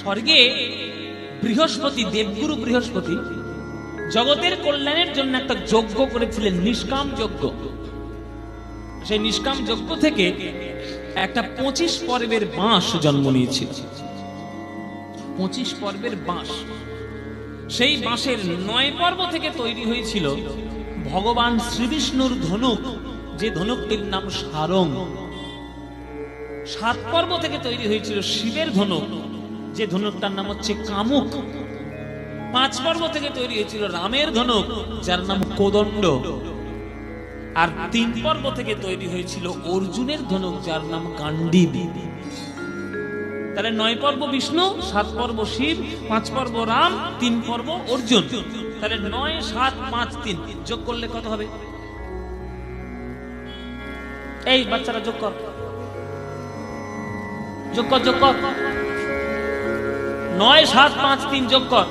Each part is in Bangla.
স্বর্গে বৃহস্পতি, দেবগুরু বৃহস্পতি, জগতের কল্যাণের জন্য একটা যজ্ঞ করেছিলেন, নিষ্কাম যজ্ঞ। সেই নিষ্কাম যজ্ঞ থেকে একটা পঁচিশ পর্বের বাঁশ জন্ম নিয়েছিল। পঁচিশ পর্বের বাঁশ। সেই বাঁশের নয় পর্ব থেকে তৈরি হয়েছিল ভগবান শ্রীবিষ্ণুর ধনুক, যে ধনুকটির নাম সারং। সাত পর্ব থেকে তৈরি হয়েছিল শিবের ধনুক। যে ধনুকটার নাম হচ্ছে কামুক। পাঁচ পর্ব থেকে তৈরি হয়েছিল রামের ধনুক, যার নাম কোদণ্ড। আর তিন পর্ব থেকে তৈরি হয়েছিল অর্জুনের ধনুক, যার নাম গান্ডীব তাহলে নয় পর্ব বিষ্ণু, সাত পর্ব শিব, পাঁচ পর্ব রাম, তিন পর্ব অর্জুন। তাহলে নয়, সাত, পাঁচ, তিন। যোগ করলে কত হবে? এই বাচ্চারা যোগ কর। যোগ কর যোগ কর। নয় সাত পাঁচ তিন যোগ কর।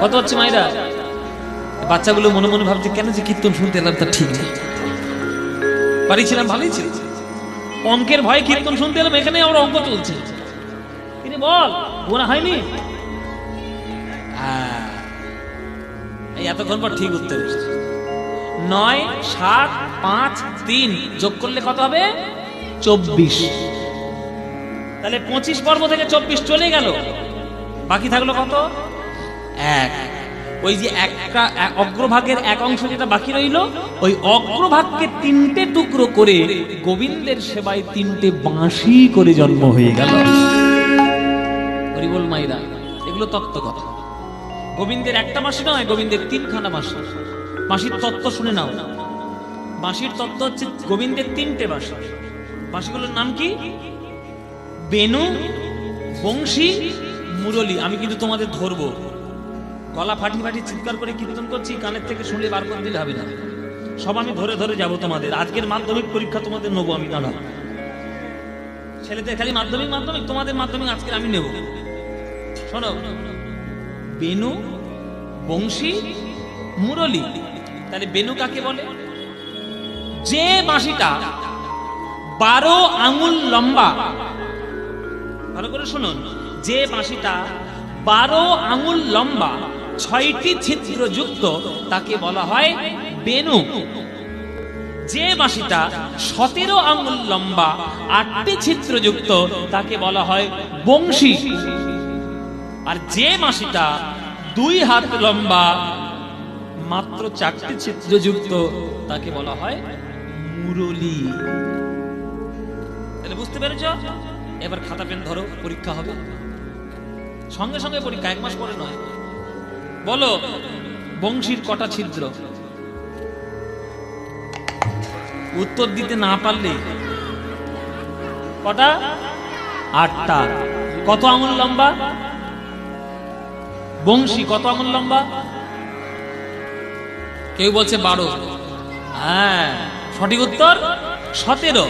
কত হচ্ছে মাইরা বাচ্চাগুলো মনে মনে ভাবছে, কেন যে কীর্তন শুনতে এলাম তা ঠিক নেই। পারিছিলাম ভালোই ছিল অঙ্কের ভয়ে কীর্তন শুনতে এলাম, এখানে আমার অঙ্ক চলছে। তিনি বল, গোনা হয়নি? হ্যাঁ। এতক্ষণ পর ঠিক উত্তর। নয় সাত পাঁচ তিন যোগ করলে কত হবে? চব্বিশ। তাহলে পঁচিশ পর্ব থেকে চব্বিশ চলে গেল। বাকি থাকল কত? এক। ওই যে একটা, এক- অগ্রভাগের এক অংশ যেটা বাকি রইল, ওই অগ্রভাগকে তিনটে টুকরো করে গোবিন্দের সেবায় তিনটে বাঁশি করে জন্ম হয়ে গেল। হরিবল মাইরা, এগুলো তত্ত্ব কথা। গোবিন্দের একটা মাসি নয়, গোবিন্দের তিনখানা মাসি মাসির তত্ত্ব শুনে নাও। বাঁশির তত্ত্ব হচ্ছে গোবিন্দের তিনটে বাঁশি। বাঁশিগুলোর নাম কি? বেনু, বংশী, মুরলী। আমি কিন্তু তোমাদের ধরবো। গলা ফাটি ফাটি চিৎকার করে কীর্তন করছি, কানের থেকে শুনলে বার করে দিলে হবে না। সব আমি ধরে ধরে যাব তোমাদের। আজকের মাধ্যমিক পরীক্ষা তোমাদের নেব আমি দাঁড়া ছেলেদের খালি মাধ্যমিক মাধ্যমিক, তোমাদের মাধ্যমিক, আজকের আমি নেব। শোনো, বেনু, বংশী, মুরলী। তাহলে বেনু কাকে বলে? যে বাঁশিটা বারো আঙুল লম্বা ভালো করে শুনুন। যে বাঁশিটা বারো আঙুল লম্বা, ছয়টি ছিদ্রযুক্ত তাকে বলা হয় বেনু। যে বাঁশিটা সতেরো আঙুল লম্বা, আটটি ছিদ্রযুক্ত তাকে বলা হয় বংশী। আর যে বাঁশিটা দুই হাত লম্বা, মাত্র চারটি ছিদ্রযুক্ত তাকে বলা হয় মুরলী। তাহলে বুঝতে পেরেছ? এবার খাতা পেন ধরো, পরীক্ষা হবে। সঙ্গে সঙ্গে পরীক্ষা, এক মাস পরে নয়। বলো, বংশীর কটা ছিদ্র? উত্তর দিতে না পারলে? কটা? আটটা। কত আঙুল লম্বা? বংশী, কত আঙুল লম্বা? কেউ বলছে বারো। হ্যাঁ সঠিক উত্তর? সতেরো।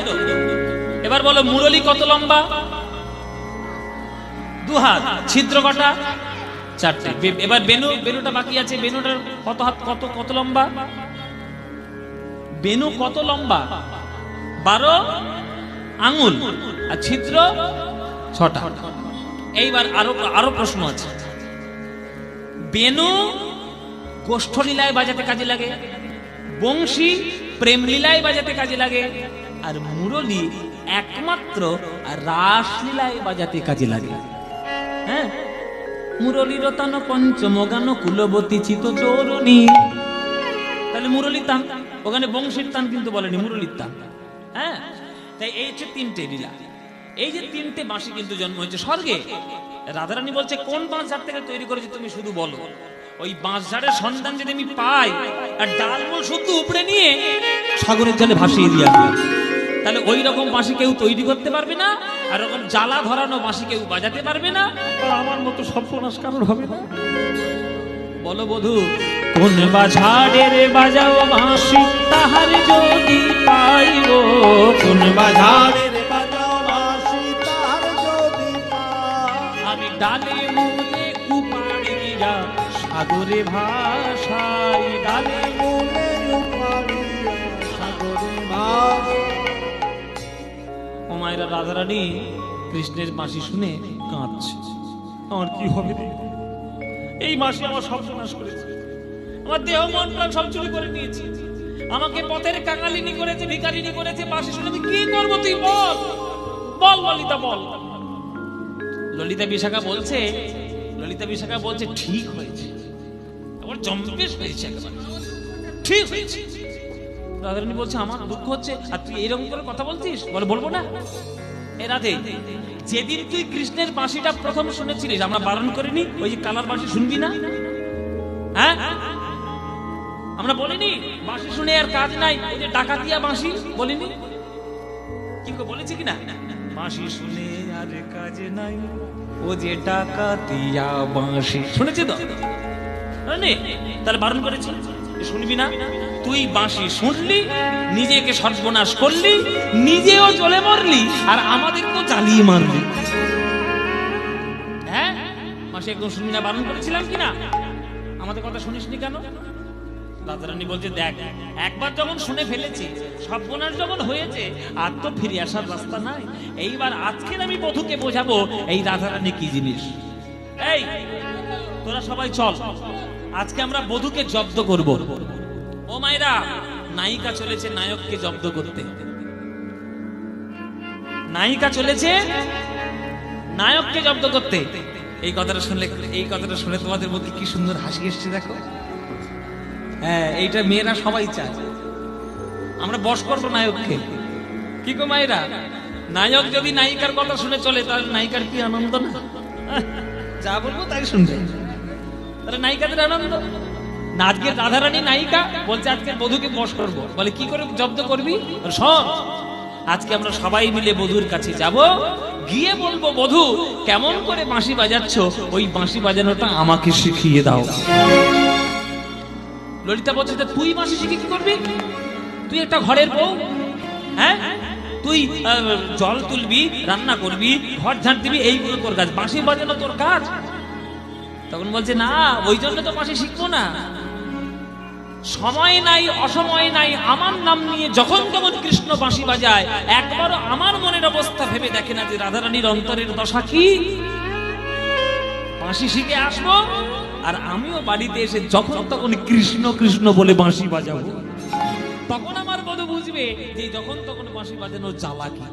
এবার বলো, মুরলী কত লম্বা? দু হাত ছিদ্র কটা? চারটে। এবার বেনু, বেনুটা বাকি আছে। বেনুটার কত হাত, কত কত লম্বা? বেনু কত লম্বা? বারো আঙুল। আর ছিদ্র ছটা। এইবার আরও আরও প্রশ্ন আছে। বেনু বাজাতে কাজে লাগে, বংশী প্রেম লীলায় বাজাতে কাজে লাগে, আর মুরলী একমাত্র রাসলীলায় বাজাতে কাজে লাগে। হ্যাঁ? মুরলীর তান পঞ্চম গান কুলবতী চিত চৌরণী তাহলে মুরলীর তান, ওখানে বংশীর তান কিন্তু বলেনি, মুরলীর তান। হ্যাঁ? তাই এই হচ্ছে তিনটে লীলা। এই যে তিনটে বাঁশি কিন্তু জন্ম হয়েছে স্বর্গে। রাধারানী বলছে, কোন বাঁশ ঝাড় থেকে তৈরি করেছে তুমি শুধু বলো? ওই বাঁশ ঝাড়ের সন্ধান যদি আমি পাই, আর ডালমূল শুদ্ধ উপড়ে নিয়ে সাগরের জলে ভাসিয়ে দিয়ে তাহলে ওই রকম বাঁশি কেউ তৈরি করতে পারবে না আর ওরকম জ্বালা ধরানো বাঁশি কেউ বাজাতে পারবে না আর আমার মতো সর্বনাশ কারণ হবে না বলো বধু কোন বাঝাড়ের বাজাও বাঁশি তাহার যদি পাইব কোন বাঝাড়ের রে বাজাও বাঁশি তাহার যদি। আমি ডালে মূলে উপাড়িয়া সাগরে ভাষাই ডালে মূলে উপাড়িয়া সাগরে ভাস। মায়েরা রাধারানী কৃষ্ণের মাসি শুনে কাঁদছে। আমার কি হবে এই মাসে আমার সব সনাশ করেছে। আমার দেহ, মন, প্রাণ সব চুরি করে নিয়েছে। আমাকে পথের কাঙালিনী করেছে ভিকারিনী করেছে মাসি শুনে কি করব তুই বল? বল, ললিতা বল। ললিতা বিশাখা বলছে, ললিতা বিশাখা বলছে, ঠিক হয়েছে। আমার জম্পেশ হয়েছে ঠিক হয়েছে। রাধারানী বলছে আমার দুঃখ হচ্ছে আর তুই এইরকম করে কথা বলছিস? বলে বলব না। এ রাধে যেদিন তুই কৃষ্ণের বাঁশিটা প্রথম শুনেছিলিস আমরা বারণ করিনি? ওই যে কালার বাঁশি শুনবি না? হ্যাঁ? আমরা বলিনি বাঁশি শুনে আর কাজ নাই ওই যে ডাকাতিয়া বাঁশি বলিনি? কি বলেছি কিনা? বাঁশি শুনে আর কাজ নাই ও যে ডাকাতিয়া বাঁশি শুনেছি তো? তাহলে বারণ করেছি শুনবি না? তুই বাঁশি শুনলি, নিজেকে সর্বনাশ করলি, নিজেও জ্বলে মরলি, আর আমাদেরকেও জ্বালিয়ে মারলি। হ্যাঁ? মাসে একদম শুনবি না, বারণ করেছিলাম কিনা? আমাদের কথা শুনিসনি কেন? রাধারানী বলছে, দেখ, একবার যখন শুনে ফেলেছি, সর্বনাশ যখন হয়েছে, আর তো ফিরে আসার রাস্তা নাই। এইবার আজকের আমি বধুকে বোঝাবো, এই রাধারানী কি জিনিস? এই, তোরা সবাই চল, আজকে আমরা বধুকে জব্দ করব। মায়েরা, নায়িকা চলেছে নায়ককে জব্দ করতে। নায়িকা চলেছে নায়ককে জব্দ করতে। এই কথাটা শুনলে, এই কথাটা শুনে তোমাদের মধ্যে কি সুন্দর হাসি এসছে দেখো? হ্যাঁ এইটা মেয়েরা সবাই চায়। আমরা বস করব নায়ককে। কি গো মায়েরা? নায়ক যদি নায়িকার কথা শুনে চলে, তাহলে নায়িকার কি আনন্দ না? যা বলব তাই শুনবে। তাহলে নায়িকাদের আনন্দ। না আজকে রাধারানী নায়িকা বলছে, আজকে বধুকে বস করব। বলে, কি করে জব্দ করবি? শোন, আজকে আমরা সবাই মিলে বধুর কাছে যাব। গিয়ে বলব, বধু, কেমন করে বাঁশি বাজাচ্ছ? ওই বাঁশি বাজানোটা আমাকে শিখিয়ে দাও। ললিতা বলছে তুই বাঁশি শিখে কি করবি? তুই একটা ঘরের বউ হ্যাঁ? তুই জল তুলবি, রান্না করবি, ঘর ঝাঁট দিবি, এইগুলো তোর কাজ। বাঁশি বাজানো তোর কাজ? তখন বলছে, না, ওই জন্য তো বাঁশি শিখব না। সময় নাই, অসময় নাই, আমার নাম নিয়ে যখন তখন কৃষ্ণ বাঁশি বাজায়, একবারও আমার মনের অবস্থা ভেবে দেখে না যে রাধারানীর অন্তরের দশা কি। বাঁশি শিখে আসব, আর আমিও বাড়িতে এসে যখন তখন কৃষ্ণ কৃষ্ণ বলে বাঁশি বাজাবো। তখন আমার বধু বুঝবে যে যখন তখন বাঁশি বাজানো জ্বালা কি।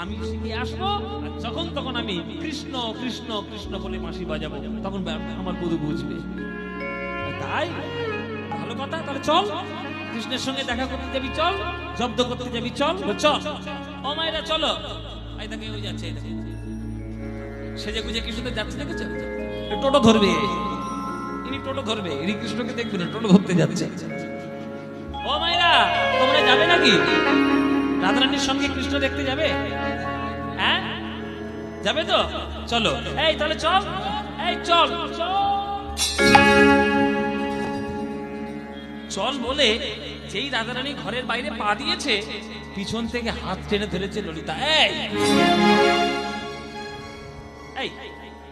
আমি শিখে আসব, আর যখন তখন আমি কৃষ্ণ কৃষ্ণ কৃষ্ণ বলে বাঁশি বাজাবো, তখন আমার বধু বুঝবে। তাই ভালো কথা, তাহলে চল। কৃষ্ণের সঙ্গে দেখা করতে যাবি, চল। জব্দ করতে যাবি, চল। চল। ও মায়েরা, চলো। এই দেখে ওই যাচ্ছে সেজে গুজে কৃষ্ণদের যাচ্ছে, দেখেছ? টোটো ধরবে। ইনি টোটো ধরবে, ইনি কৃষ্ণকে দেখবে না, টোটো ধরতে যাচ্ছে। ও মায়েরা, তোমরা যাবে নাকি? রাধারানীর সঙ্গে কৃষ্ণ দেখতে যাবে? হ্যাঁ? যাবে তো? চলো। এই, তাহলে চল। এই চল চল। চল বলে যেই রাধারানী ঘরের বাইরে পা দিয়েছে, পিছন থেকে হাত টেনে ধরেছে ললিতা। এই! এই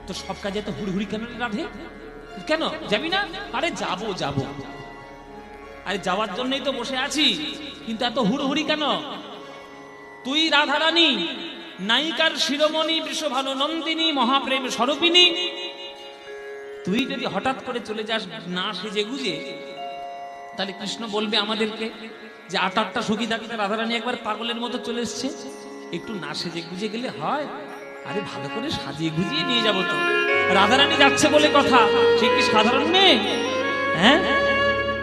তো সব কাজে তো হুড়হুড়ি কেন রাধে? কেন? যাবি না? আরে যাব যাব। আরে যাওয়ার জন্যই তো বসে আছি, কিন্তু এত হুড়হুড়ি কেন? তুই রাধারানী, নায়িকার শিরোমণি বৃষভানু নন্দিনী, মহাপ্রেম স্বরূপিনী তুই যদি হঠাৎ করে চলে যাস না সেজে গুজে তাহলে কৃষ্ণ বলবে আমাদেরকে যে আট আটটা সখী থাকতে রাধারানী একবার পাগলের মতো চলে এসছে। একটু না সেজে গুজে গেলে হয়। আরে ভালো করে সাজিয়ে গুজিয়ে নিয়ে যাব তো। রাধারানী যাচ্ছে বলে কথা। সে কি সাধারণ মেয়ে? হ্যাঁ?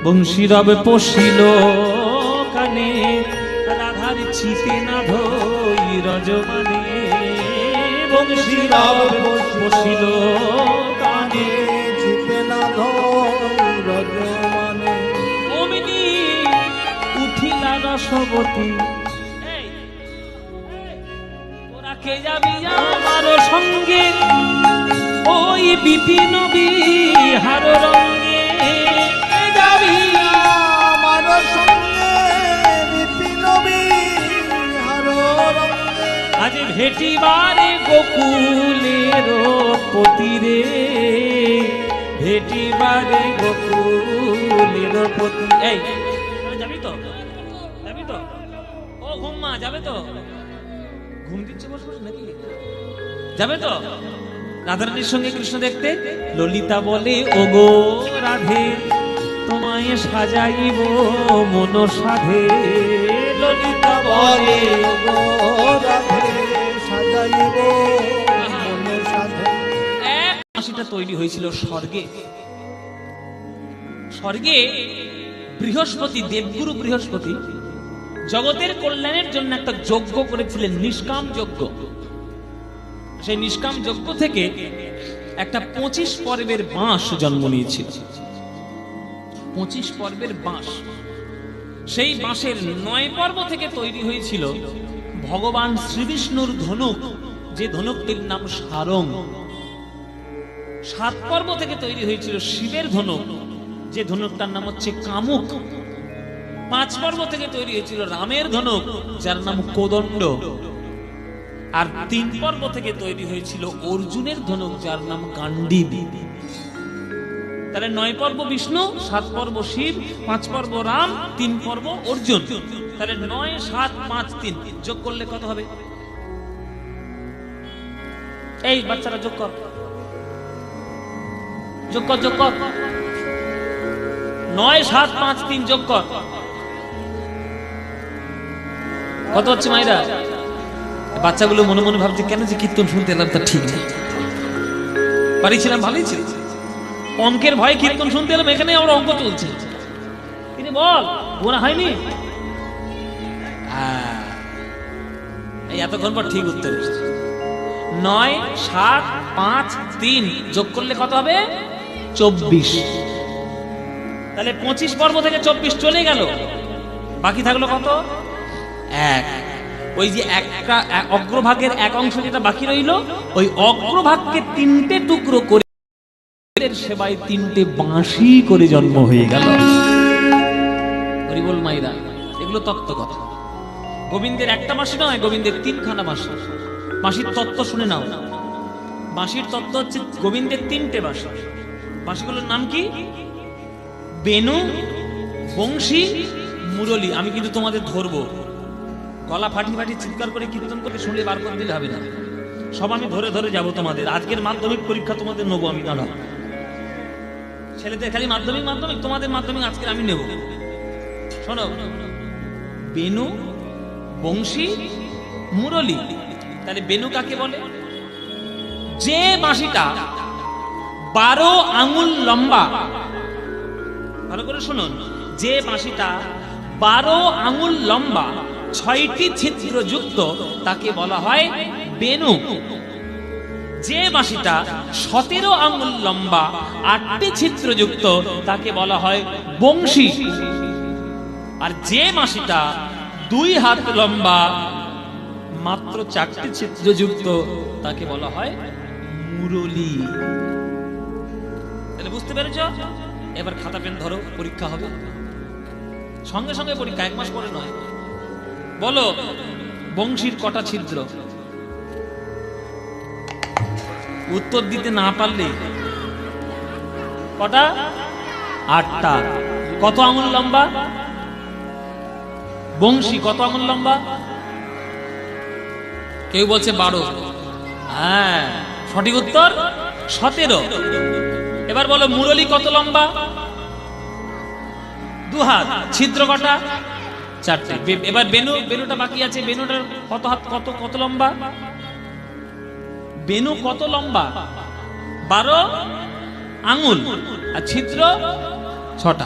বংশীরব পশিল কানে, রাধার চিতে না ধই রজমানে। বংশীরব পশিল কানে জিতে না ধরি এই, তোরা কে যাবি আমার সঙ্গে? ওই বিপিন বিহার রঙ্গে যাবি আমার সঙ্গে? বিপিন বিহার রঙ্গে আজ ভেটিবারে গোকুলের পতিরে ভেটিবারে গোকুলের পতি এই যাবি তো যাবি তো? ও ঘুম দিচ্ছে বসে বসে নাকি? যাবে তো? রাধারানীর সঙ্গে কৃষ্ণ দেখতে ললিতা বলে, ওগো রাধে, তোমায় সাজাইব মন সাধে। ললিতা বলে গো রাধে, সাজাইব এক হাসিটা তৈরি হয়েছিল স্বর্গে। স্বর্গে বৃহস্পতি, দেবগুরু বৃহস্পতি জগতের কল্যাণের জন্য একটা যজ্ঞ করেছিলেন, নিষ্কাম যজ্ঞ। সেই নিষ্কাম যজ্ঞ থেকে একটা পঁচিশ পর্বের বাঁশ জন্ম নিয়েছিল। পঁচিশ পর্বের বাঁশ। সেই বাঁশের নয় পর্ব থেকে তৈরি হয়েছিল ভগবান শ্রীবিষ্ণুর ধনুক, যে ধনুকটির নাম সারং। সাত পর্ব থেকে তৈরি হয়েছিল শিবের ধনুক, যে ধনুকটার নাম হচ্ছে কামুক। পাঁচ পর্ব থেকে তৈরি হয়েছিল রামের ধনুক, যার নাম কোদণ্ড। আর তিন পর্ব থেকে তৈরি হয়েছিল অর্জুনের ধনুক, যার নাম গান্ডীব তাহলে নয় পর্ব বিষ্ণু, সাত পর্ব শিব, পাঁচ পর্ব রাম, তিন পর্ব অর্জুন। তাহলে নয়, সাত, পাঁচ, তিন। যোগ করলে কত হবে? এই বাচ্চারা যোগ কর। যোগ কর যোগ কর। নয়, সাত, পাঁচ, তিন যোগ কর। কত হচ্ছে মাইরা বাচ্চাগুলো মনে মনে ভাবছে, কেন যে কীর্তন শুনতে এলাম তা ঠিক নেই। বাড়ি ছিলাম ভালোই ছিল অঙ্কের ভয়ে কীর্তন শুনতে এলাম, এখানে আমার অঙ্ক চলছে। তিনি বল, গোনা হয়নি? এতক্ষণ পর ঠিক উত্তর নয়, সাত, পাঁচ, তিন যোগ করলে কত হবে? চব্বিশ। তাহলে পঁচিশ পর্ব থেকে চব্বিশ চলে গেল। বাকি থাকল কত? এক। ওই যে একটা অগ্রভাগের এক অংশ যেটা বাকি রইল, ওই অগ্রভাগকে তিনটে টুকরো করে সেবায় তিনটে বাঁশি করে জন্ম হয়ে গেল। হরিবল মাইরা, এগুলো তত্ত্ব কথা। গোবিন্দের একটা মাসি নয়, গোবিন্দের তিনখানা মাসি মাসির তত্ত্ব শুনে নাও। বাঁশির তত্ত্ব হচ্ছে গোবিন্দের তিনটে বাঁশি। বাঁশিগুলোর নাম কি? বেনু, বংশী, মুরলী। আমি কিন্তু তোমাদের ধরবো। গলা ফাটি ফাটি চিৎকার করে কীর্তন করে শুনলে বার করে দিলে হবে না। সব আমি ধরে ধরে যাব তোমাদের। আজকের মাধ্যমিক পরীক্ষা তোমাদের নেব আমি দাঁড়াও ছেলেদের খালি মাধ্যমিক মাধ্যমিক, তোমাদের মাধ্যমিক আজকে আমি নেব। শোনো, বেনু, বংশী, মুরলী। তাহলে বেনু কাকে বলে? যে বাঁশিটা বারো আঙুল লম্বা, ভালো করে শুনুন। যে বাঁশিটা বারো আঙুল লম্বা ছয়টি ছিদ্রযুক্ত তাকে বলা হয় বেনু যে বাঁশিটা সতেরো আঙুল লম্বা, আটটি ছিদ্রযুক্ত তাকে বলা হয় বংশী। আর যে বাঁশিটা দুই হাত লম্বা, মাত্র চারটি ছিদ্রযুক্ত তাকে বলা হয় মুরলী। তাহলে বুঝতে পেরেছ? এবার খাতা পেন ধরো, পরীক্ষা হবে। সঙ্গে সঙ্গে পরীক্ষা, এক মাস পরে নয়। বলো, বংশীর কটা ছিদ্র? উত্তর দিতে না পারলে? কটা? আটটা। কত আঙুল লম্বা? বংশী, কত আঙুল লম্বা? কেউ বলছে বারো। হ্যাঁ সঠিক উত্তর? সতেরো। এবার বলো, মুরলী কত লম্বা? দু হাত ছিদ্র কটা? চারটে। এবার বেনু, বেনুটা বাকি আছে। বেনুটার কত হাত, কত কত লম্বা? বেনু কত লম্বা? বারো আঙুল। আর ছিদ্র ছটা।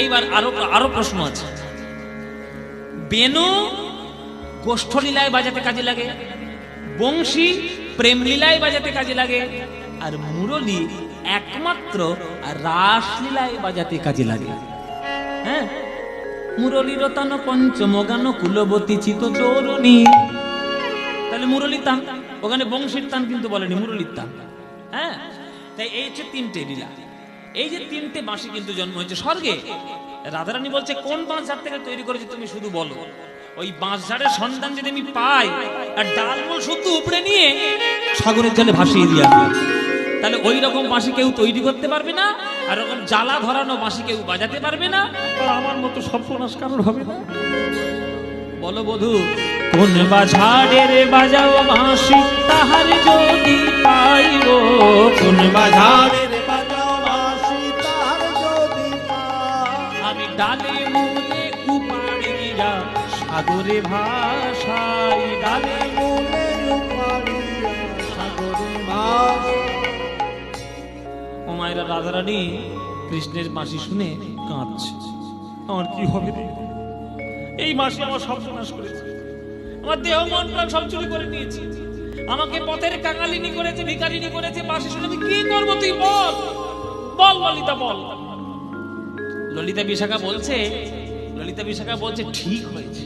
এইবার আরও আরও প্রশ্ন আছে। বেনু গোষ্ঠলীলায় বাজাতে কাজে লাগে, বংশী প্রেম লীলায় বাজাতে কাজে লাগে, আর মুরলী একমাত্র রাসলীলায় বাজাতে কাজে লাগে। হ্যাঁ? মুরলীর তন পঞ্চম গান কুলবতী চিত চৌরণী তাহলে মুরলীর তান ওখানে বংশীর তান কিন্তু বলেনি মুরলীর তান হ্যাঁ? তাই এই হচ্ছে তিনটে লীলা। এই যে তিনটে বাঁশি কিন্তু জন্ম হয়েছে স্বর্গে। রাধারানী বলছে, কোন বাঁশ ঝাড় থেকে তৈরি করেছে তুমি শুধু বলো? ওই বাঁশ ঝাড়ের সন্ধান যদি আমি পাই, আর ডালমূল শুদ্ধ উপড়ে নিয়ে সাগরের জলে ভাসিয়ে দিয়ে তাহলে ওই রকম বাঁশি কেউ তৈরি করতে পারবে না আর ওরকম জ্বালা ধরানো বাঁশি কেউ বাজাতে পারবে না। আর আমার মতো সর্বনাশ কারণ হবে না। বলো বধু কোন বাঝারের বাজাও বাঁশি তাহার যদি পাইব? কোন বাঝার ধারের বাজাও বাঁশি তার যদি পাই? আমি ডালে মূলে কুপাড়িয়া সাগরে ভাষাই ডালে মূলে মায়েরা রাধারানী কৃষ্ণের মাসি শুনে কাঁদছে। আমার কি হবে এই মাসে আমার সব সনাশ করেছে। আমার দেহ, মন, প্রাণ সব চুরি করে নিয়েছে। আমাকে পথের কাঙালিনী করেছে ভিকারিনী করেছে মাসি শুনে কি করব তুই বল? বল, ললিতা বল। ললিতা বিশাখা বলছে, ললিতা বিশাখা বলছে, ঠিক হয়েছে।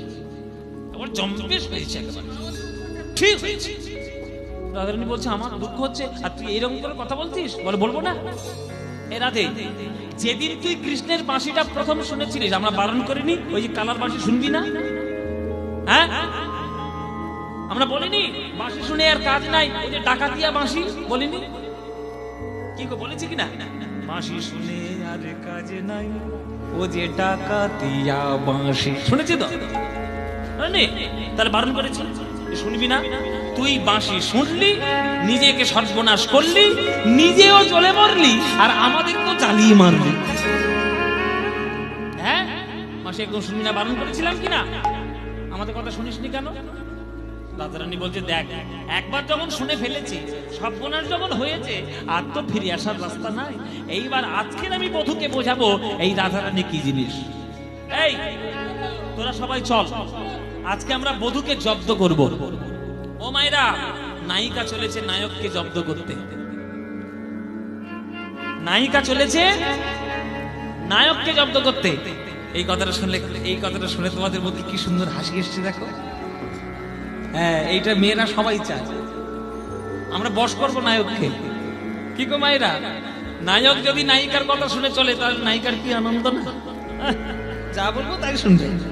আমার জম্পেশ হয়েছে একেবারে। ঠিক হয়েছে। রাধারানী বলছে আমার দুঃখ হচ্ছে আর তুই এরকম করে কথা বলছিস? বলে বলব না। এ রাধে যেদিন তুই কৃষ্ণের বাঁশিটা প্রথম শুনেছিলিস আমরা বারণ করিনি? ওই যে কালার বাঁশি শুনবি না? হ্যাঁ? আমরা বলিনি বাঁশি শুনে আর কাজ নাই ওই যে ডাকাতিয়া বাঁশি বলিনি? কি গো বলেছি কি না? বাঁশি শুনে আর কাজ নাই ও যে ডাকাতিয়া বাঁশি। শুনেছি তো? তাহলে বারণ করেছি? শুনবি না? তুই বাঁশি শুনলি, নিজেকে সর্বনাশ করলি, নিজেও চলে মরলি, আর আমাদেরকেও চালিয়ে মারলি। হ্যাঁ? মাসে একদম শুনবি না, বারণ করেছিলাম কি না আমাদের কথা শুনিসনি কেন? দাদারানী বলছে, দেখ, একবার যখন শুনে ফেলেছি, সর্বনাশ যখন হয়েছে, আর তো ফিরে আসার রাস্তা নাই। এইবার আজকের আমি বধুকে বোঝাবো, এই রাধারানী কি জিনিস? এই, তোরা সবাই চল। আজকে আমরা বধুকে জব্দ করব। ও মায়েরা, নায়িকা চলেছে নায়ককে জব্দ করতে। নায়িকা চলেছে নায়ককে জব্দ করতে। এই কথাটা শুনলে, এই কথাটা শুনে তোমাদের মধ্যে কি সুন্দর হাসি এসছে দেখো? হ্যাঁ এইটা মেয়েরা সবাই চায়। আমরা বস করব নায়ককে। কি গো মায়েরা? নায়ক যদি নায়িকার কথা শুনে চলে, তাহলে নায়িকার কি আনন্দ না? যা বলব তাই শুনবে।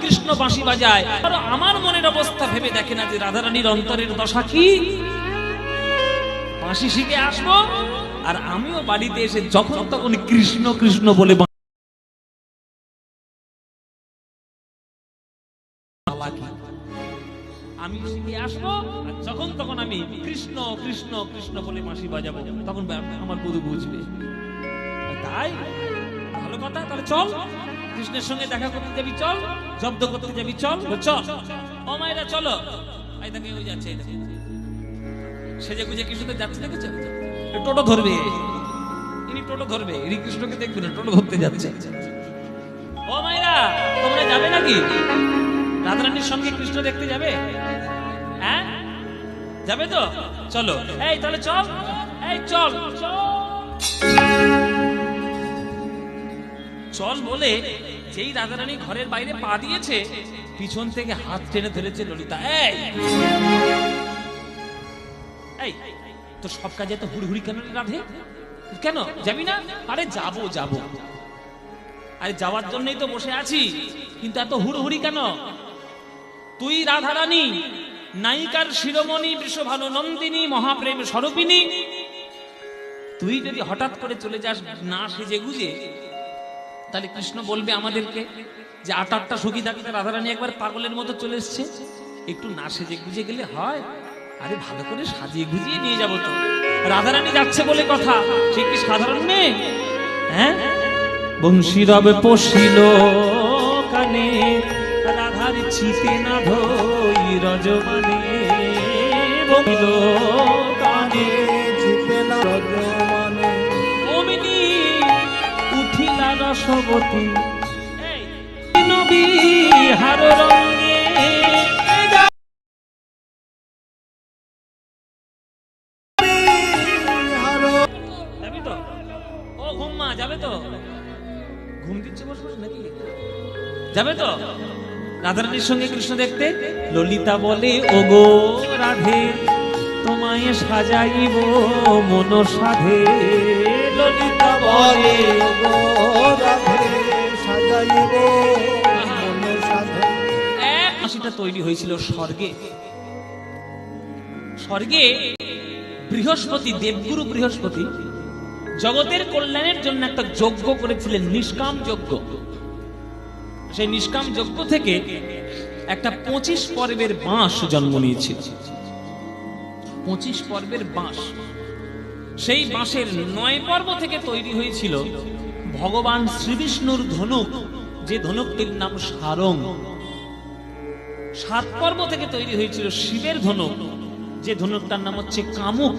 বাঁশি বাজায়। আর আমার মনের অবস্থা ভেবে দেখে না যে রাধারানীর অন্তরের দশা কি? বাঁশি শিখে আসব আর আমিও বাড়িতে এসে যখন তখন কৃষ্ণ কৃষ্ণ বলে আমি শিখে আসব আর যখন তখন আমি কৃষ্ণ কৃষ্ণ কৃষ্ণ বলে বাঁশি বাজাবো। তখন আমার বধু বুঝবে। তাই, ভালো কথা, তাহলে চল। কৃষ্ণের সঙ্গে দেখা করতে যাবি, চল। জব্দ করতে যাবি, চল। চল। ও মায়েরা, চলো। এই দেখে ওই যাচ্ছে। সেজে গুজে কৃষ্ণকে যাচ্ছে, দেখেছ? টোটো ধরবে। ইনি টোটো ধরবে। ইনি কৃষ্ণকে দেখবে না, টোটো ধরতে যাচ্ছে। ও মায়েরা, তোমরা যাবে নাকি? রাধারানীর সঙ্গে কৃষ্ণ দেখতে যাবে? হ্যাঁ? যাবে তো? চলো। এই, তাহলে চল। এই চল চল। চল বলে যেই রাধারানী ঘরের বাইরে পা দিয়েছে, পিছন থেকে হাত টেনে ধরেছে ললিতা। এই! এই তো সব কাজে তো হুড়হুড়ি কেন রাধে? কেন? যাবি না? আরে যাব যাব। আরে যাওয়ার জন্যই তো বসে আছি, কিন্তু এত হুড়হুড়ি কেন? তুই রাধারানী, নায়িকার শিরোমণি বৃষভানু নন্দিনী, মহাপ্রেম স্বরূপিনী তুই যদি হঠাৎ করে চলে যাস না সেজে গুজে তাহলে কৃষ্ণ বলবে আমাদেরকে যে আট আটটা সখী থাকতে রাধারানী একবার পাগলের মতো চলে এসছে। একটু না সেজে গুজে গেলে হয়। আরে ভালো করে সাজিয়ে গুজিয়ে নিয়ে যাব তো। রাধারানী যাচ্ছে বলে কথা। সে কি সাধারণ মেয়ে? হ্যাঁ? বংশীরব পশিল কানে রাধার চিতে না ধই রজমানে। কানে। এই নবী যাবি তো? ও ঘুম রাধারানীর সঙ্গে কৃষ্ণ দেখতে? ললিতা বলে, ওগো রাধে, তোমায় সাজাইব মন সাধে হাসিটা তৈরি হয়েছিল স্বর্গে। স্বর্গে বৃহস্পতি, দেবগুরু বৃহস্পতি, জগতের কল্যাণের জন্য একটা যজ্ঞ করেছিলেন, নিষ্কাম যজ্ঞ। সেই নিষ্কাম যজ্ঞ থেকে একটা পঁচিশ পর্বের বাঁশ জন্ম নিয়েছিল পঁচিশ পর্বের বাঁশ। সেই বাঁশের নয় পর্ব থেকে তৈরি হয়েছিল ভগবান শ্রীবিষ্ণুর ধনুক, যে ধনুকটির নাম সারং। সাত পর্ব থেকে তৈরি হয়েছিল শিবের ধনুক, যে ধনুকটার নাম হচ্ছে কামুক।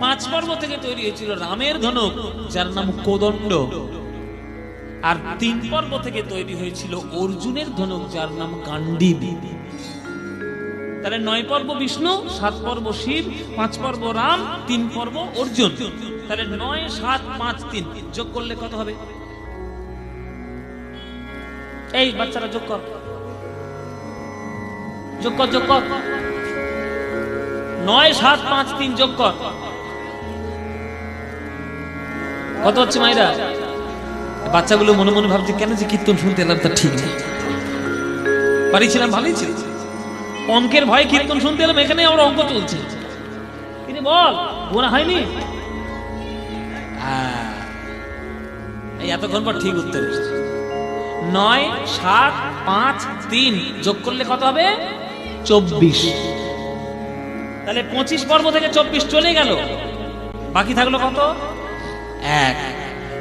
পাঁচ পর্ব থেকে তৈরি হয়েছিল রামের ধনুক, যার নাম কোদণ্ড। আর তিন পর্ব থেকে তৈরি হয়েছিল অর্জুনের ধনুক, যার নাম গান্ডীব তাহলে নয় পর্ব বিষ্ণু, সাত পর্ব শিব, পাঁচ পর্ব রাম, তিন পর্ব অর্জুন। তাহলে নয়, সাত, পাঁচ, তিন। যোগ করলে কত হবে? এই বাচ্চারা যোগ কর। যোগ কর যোগ কর। নয়, সাত, পাঁচ, তিন, যোগ কর। কত হচ্ছে মাইরা বাচ্চাগুলো মনে মনে ভাবছে, কেন যে কীর্তন শুনতে এলাম তা ঠিক নেই। বাড়ি ছিলাম ভালোই ছিল। অঙ্কের ভয়ে কীর্তন শুনতে এলাম এখানে আমার অঙ্ক চলছে। তিনি বল গোনা হয়নি? এই এতক্ষণ পর ঠিক উত্তর এসেছে। নয় সাত পাঁচ তিন যোগ করলে কত হবে? চব্বিশ। তাহলে পঁচিশ পর্ব থেকে চব্বিশ চলে গেল। বাকি থাকল কত? এক।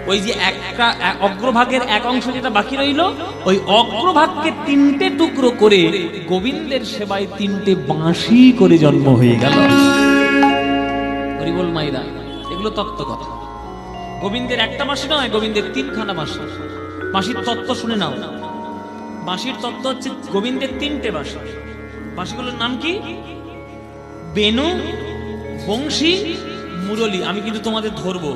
ওই যে একটা, এক অগ্রভাগের এক অংশ যেটা বাকি রইল, ওই অগ্রভাগকে তিনটে টুকরো করে গোবিন্দের সেবায় তিনটে বাঁশি করে জন্ম হয়ে গেল। হরিবল মাইরা, এগুলো তত্ত্ব কথা। গোবিন্দের একটা মাসি নয়, গোবিন্দের তিনখানা মাসি বাঁশির তত্ত্ব শুনে নাও। বাঁশির তত্ত্ব হচ্ছে গোবিন্দের তিনটে বাঁশি। বাঁশিগুলোর নাম কি? বেনু, বংশী, মুরলী। আমি কিন্তু তোমাদের ধরবো।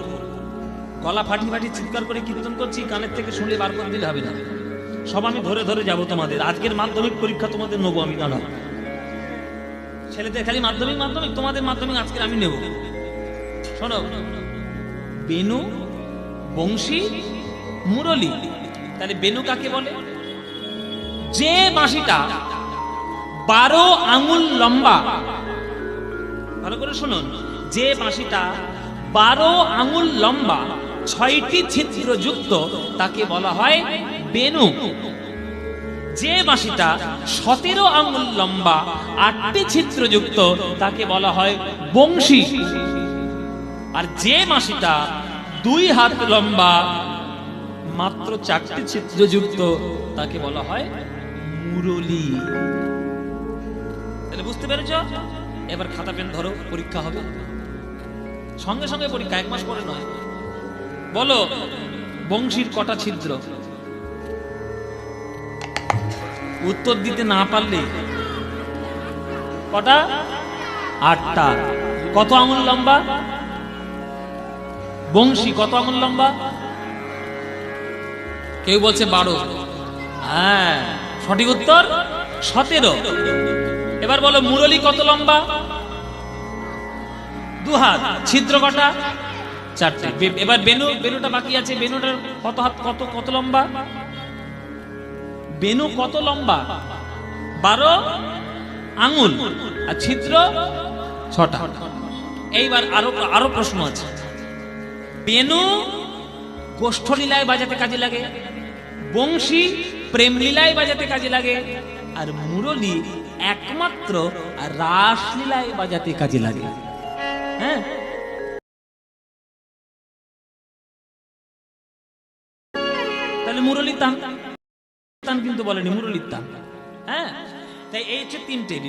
গলা ফাটি ফাটি চিৎকার করে কীর্তন করছি, কানের থেকে শুনলে বার করে দিলে হবে না। সব আমি ধরে ধরে যাব তোমাদের। আজকের মাধ্যমিক পরীক্ষা তোমাদের নেব আমি দাঁড়াও ছেলেদের খালি মাধ্যমিক মাধ্যমিক, তোমাদের মাধ্যমিক আজকে আমি নেব। শোনো, বেনু, বংশী, মুরলী। তাহলে বেনু কাকে বলে? যে বাঁশিটা বারো আঙুল লম্বা, ভালো করে শুনুন, যে বাঁশিটা বারো আঙুল লম্বা ছয়টি ছিদ্রযুক্ত তাকে বলা হয় বেনু যে বাঁশিটা সতেরো আঙুল লম্বা, আটটি ছিদ্রযুক্ত তাকে বলা হয় বংশী। আর যে বাঁশিটা দুই হাত লম্বা, মাত্র চারটি ছিদ্রযুক্ত তাকে বলা হয় মুরলী। তাহলে বুঝতে পেরেছ? এবার খাতা পেন ধরো, পরীক্ষা হবে। সঙ্গে সঙ্গে পরীক্ষা, এক মাস পরে নয়। বলো, বংশীর কটা ছিদ্র? উত্তর দিতে না পারলে? কটা? আটটা। কত আঙুল লম্বা? বংশী, কত আঙুল লম্বা? কেউ বলছে বারো। হ্যাঁ সঠিক উত্তর? সতেরো। এবার বলো, মুরলী কত লম্বা? দু হাত ছিদ্র কটা? চারটে এবার বেনু, বেনুটা বাকি আছে। বেনুটার কত হাত, কত কত লম্বা? বেনু কত লম্বা? বারো আঙুল। আর ছিদ্র ছটা। এইবার আরও আরও প্রশ্ন আছে। বেনু গোষ্ঠলীলায় বাজাতে কাজে লাগে, বংশী প্রেম লীলায় বাজাতে কাজে লাগে, আর মুরলী একমাত্র রাসলীলায় বাজাতে কাজে লাগে। হ্যাঁ? তাহলে মুরলীর তান তান কিন্তু বলেনি মুরলিতান। তান হ্যাঁ? তাই এই হচ্ছে তিনটে